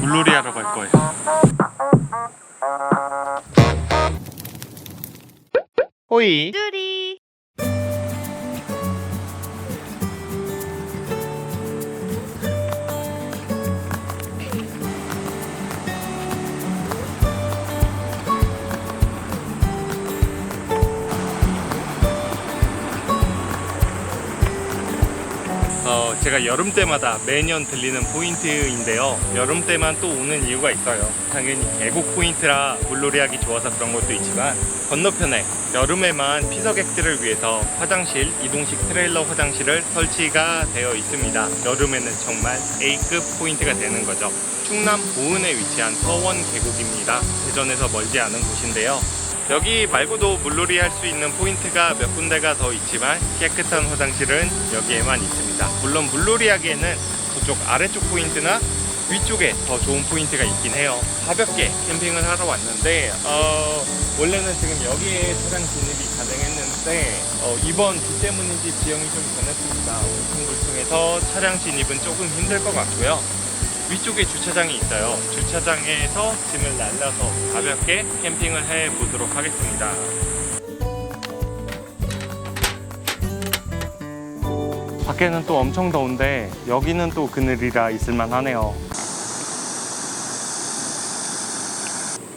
물놀이 하러 갈 거예요. 호이. 제가 여름 때마다 매년 들리는 포인트인데요. 여름 때만 또 오는 이유가 있어요. 당연히 계곡 포인트라 물놀이 하기 좋아서 그런 것도 있지만 건너편에 여름에만 피서객들을 위해서 화장실, 이동식 트레일러 화장실을 설치가 되어 있습니다. 여름에는 정말 A급 포인트가 되는 거죠. 충남 보은에 위치한 서원 계곡입니다. 대전에서 멀지 않은 곳인데요. 여기 말고도 물놀이 할 수 있는 포인트가 몇 군데가 더 있지만 깨끗한 화장실은 여기에만 있습니다. 물론 물놀이 하기에는 그쪽 아래쪽 포인트나 위쪽에 더 좋은 포인트가 있긴 해요. 가볍게 캠핑을 하러 왔는데 어, 원래는 지금 여기에 차량 진입이 가능했는데 어, 이번 비 때문인지 지형이 좀 변했습니다. 울퉁불퉁해서 차량 진입은 조금 힘들 것 같고요. 위쪽에 주차장이 있어요. 주차장에서 짐을 날라서 가볍게 캠핑을 해 보도록 하겠습니다. 밖에는 또 엄청 더운데 여기는 또 그늘이라 있을만 하네요.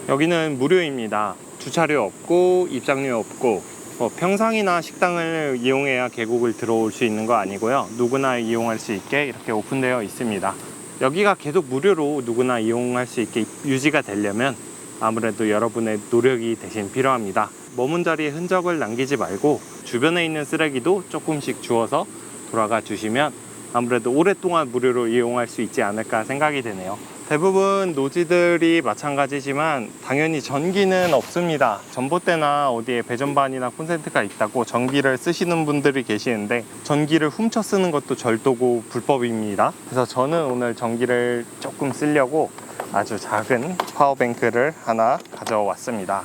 여기는 무료입니다. 주차료 없고 입장료 없고 뭐 평상이나 식당을 이용해야 계곡을 들어올 수 있는 거 아니고요. 누구나 이용할 수 있게 이렇게 오픈되어 있습니다. 여기가 계속 무료로 누구나 이용할 수 있게 유지가 되려면 아무래도 여러분의 노력이 대신 필요합니다. 머문 자리에 흔적을 남기지 말고 주변에 있는 쓰레기도 조금씩 주워서 돌아가 주시면 아무래도 오랫동안 무료로 이용할 수 있지 않을까 생각이 되네요. 대부분 노지들이 마찬가지지만 당연히 전기는 없습니다. 전봇대나 어디에 배전반이나 콘센트가 있다고 전기를 쓰시는 분들이 계시는데 전기를 훔쳐 쓰는 것도 절도고 불법입니다. 그래서 저는 오늘 전기를 조금 쓰려고 아주 작은 파워뱅크를 하나 가져왔습니다.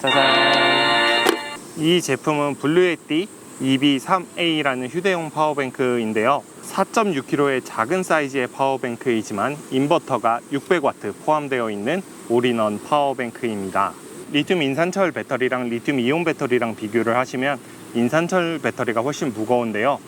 짜잔! 이 제품은 블루에띠 EB3A라는 휴대용 파워뱅크인데요. 4.6kg의 작은 사이즈의 파워뱅크이지만 인버터가 600W 포함되어 있는 올인원 파워뱅크입니다. 리튬 인산철 배터리랑 리튬 이온 배터리랑 비교를 하시면 인산철 배터리가 훨씬 무거운데요.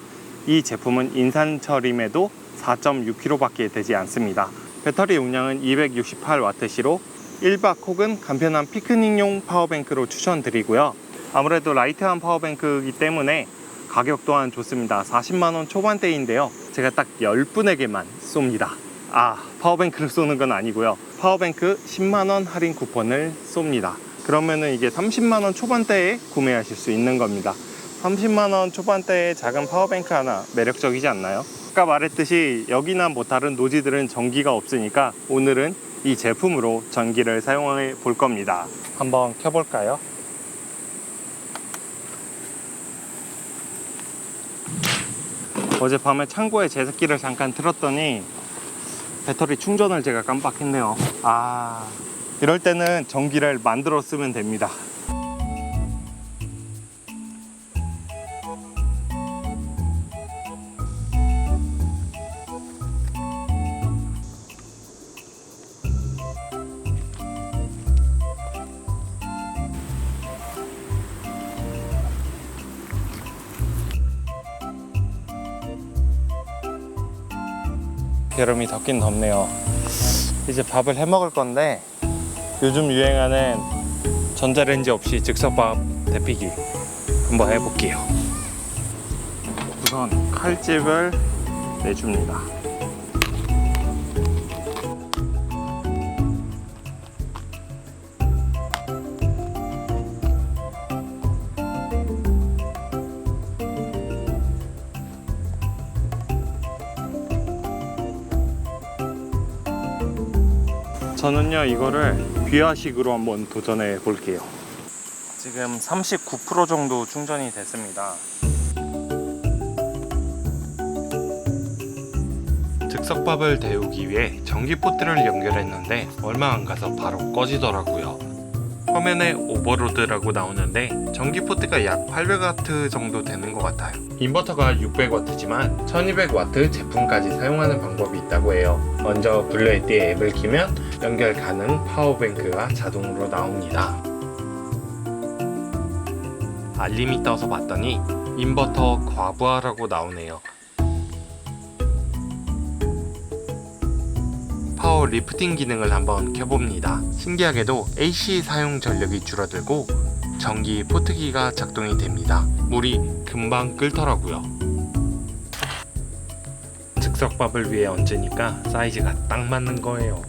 이 제품은 인산철임에도 4.6kg밖에 되지 않습니다. 배터리 용량은 268W시로 1박 혹은 간편한 피크닉용 파워뱅크로 추천드리고요. 아무래도 라이트한 파워뱅크이기 때문에 가격 또한 좋습니다. 40만원 초반대인데요. 제가 딱 10분에게만 쏩니다. 아, 파워뱅크를 쏘는 건 아니고요. 파워뱅크 10만원 할인 쿠폰을 쏩니다. 그러면은 이게 30만원 초반대에 구매하실 수 있는 겁니다. 30만원 초반대의 작은 파워뱅크 하나 매력적이지 않나요? 아까 말했듯이 여기나 뭐 다른 노지들은 전기가 없으니까 오늘은 이 제품으로 전기를 사용해 볼 겁니다. 한번 켜볼까요? 어젯밤에 창고에 제습기를 잠깐 틀었더니 배터리 충전을 제가 깜빡했네요. 아, 이럴 때는 전기를 만들어 쓰면 됩니다. 여름이 덥긴 덥네요. 이제 밥을 해 먹을 건데 요즘 유행하는 전자레인지 없이 즉석밥 데피기 한번 해볼게요. 우선 칼집을 내줍니다. 저는요 이거를 귀화식으로 한번 도전해 볼게요. 지금 39% 정도 충전이 됐습니다. 즉석밥을 데우기 위해 전기포트를 연결했는데 얼마 안 가서 바로 꺼지더라고요 화면에 오버로드라고 나오는데 전기 포트가 약 800W 정도 되는 것 같아요. 인버터가 600W지만 1200W 제품까지 사용하는 방법이 있다고 해요. 먼저 블루에티 앱을 키면 연결 가능 파워뱅크가 자동으로 나옵니다. 알림이 떠서 봤더니 인버터 과부하라고 나오네요. 리프팅 기능을 한번 켜봅니다. 신기하게도 AC 사용 전력이 줄어들고 전기 포트기가 작동이 됩니다. 물이 금방 끓더라고요. 즉석밥을 위해 얹으니까 사이즈가 딱 맞는 거예요.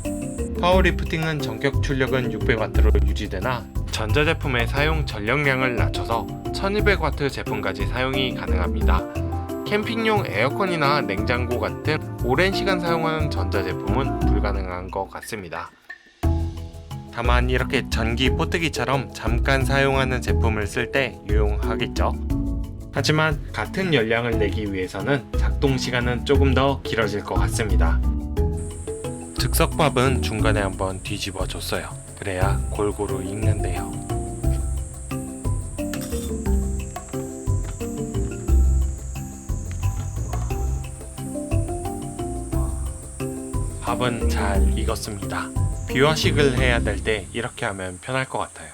파워 리프팅은 전격 출력은 600W로 유지되나 전자제품의 사용 전력량을 낮춰서 1200W 제품까지 사용이 가능합니다. 캠핑용 에어컨이나 냉장고 같은 오랜 시간 사용하는 전자제품은 불가능한 것 같습니다. 다만 이렇게 전기 포트기처럼 잠깐 사용하는 제품을 쓸 때 유용하겠죠. 하지만 같은 열량을 내기 위해서는 작동 시간은 조금 더 길어질 것 같습니다. 즉석밥은 중간에 한번 뒤집어 줬어요. 그래야 골고루 익는데요. 밥은 잘 익었습니다. 비화식을 해야 될 때 이렇게 하면 편할 것 같아요.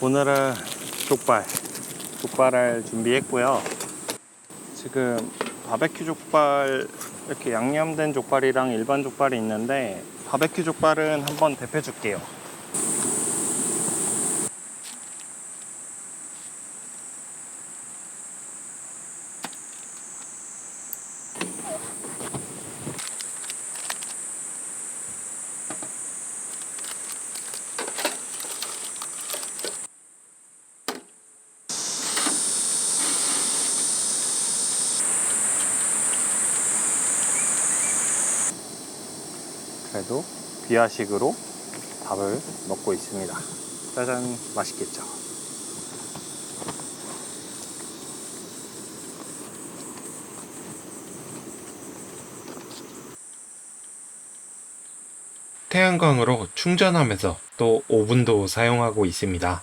오늘은 족발, 족발을 준비했고요. 지금 바베큐 족발 이렇게 양념된 족발이랑 일반 족발이 있는데 바베큐 족발은 한번 데펴 줄게요. 그래도 비화식으로 밥을 먹고 있습니다. 짜잔, 맛있겠죠? 태양광으로 충전하면서 또 오븐도 사용하고 있습니다.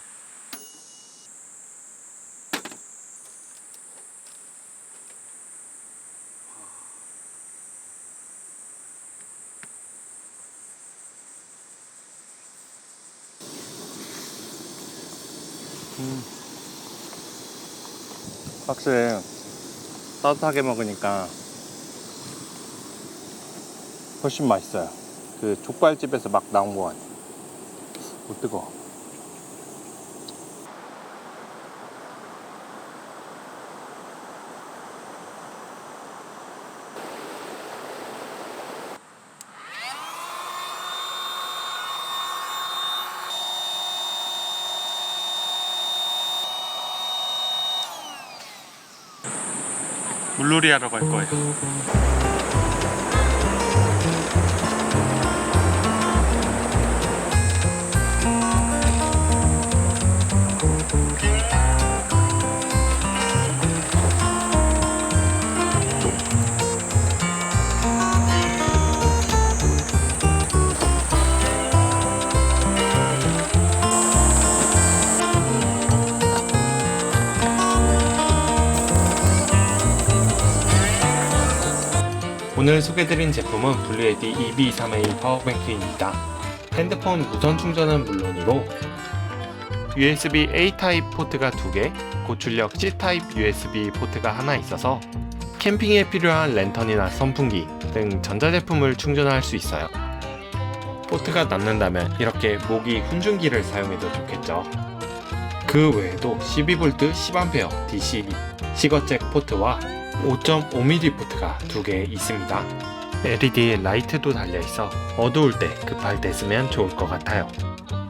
확실히 따뜻하게 먹으니까 훨씬 맛있어요. 그 족발집에서 막 나온 거 같아. 오 뜨거. 하러 갈 거예요. 오늘 소개드린 제품은 블루에디 EB3A 파워뱅크입니다. 핸드폰 무선 충전은 물론이고 USB A 타입 포트가 2개, 고출력 C 타입 USB 포트가 하나 있어서 캠핑에 필요한 랜턴이나 선풍기 등 전자제품을 충전할 수 있어요. 포트가 남는다면 이렇게 모기 훈증기를 사용해도 좋겠죠. 그 외에도 12V 10A DC 시거잭 포트와 5.5mm 포트가 두 개 있습니다. LED 라이트도 달려있어 어두울 때 급할 때 쓰면 좋을 것 같아요.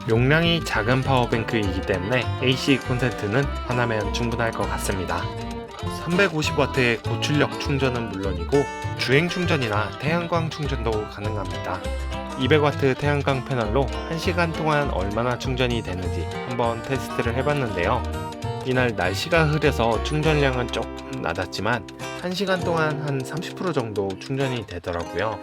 용량이 작은 파워뱅크이기 때문에 AC 콘센트는 하나면 충분할 것 같습니다. 350W의 고출력 충전은 물론이고 주행 충전이나 태양광 충전도 가능합니다. 200W 태양광 패널로 1시간 동안 얼마나 충전이 되는지 한번 테스트를 해봤는데요. 이날 날씨가 흐려서 충전량은 조금 낮았지만 1시간 동안 한 30% 정도 충전이 되더라고요.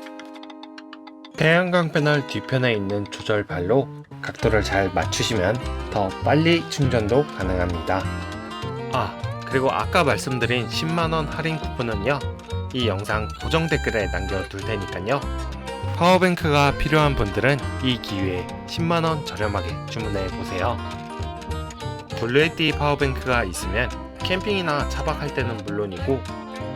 태양광 패널 뒤편에 있는 조절발로 각도를 잘 맞추시면 더 빨리 충전도 가능합니다. 아, 그리고 아까 말씀드린 10만원 할인 쿠폰은요, 이 영상 고정 댓글에 남겨둘 테니까요. 파워뱅크가 필요한 분들은 이 기회에 10만원 저렴하게 주문해 보세요. 블루에티 파워뱅크가 있으면 캠핑이나 차박할 때는 물론이고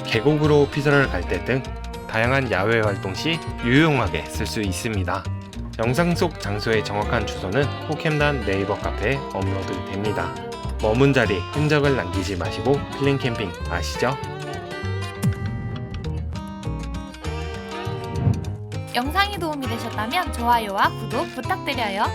계곡으로 피서를 갈 때 등 다양한 야외 활동 시 유용하게 쓸 수 있습니다. 영상 속 장소의 정확한 주소는 포캠단 네이버 카페에 업로드 됩니다. 머문 자리 흔적을 남기지 마시고 필링 캠핑 아시죠? 영상이 도움이 되셨다면 좋아요와 구독 부탁드려요.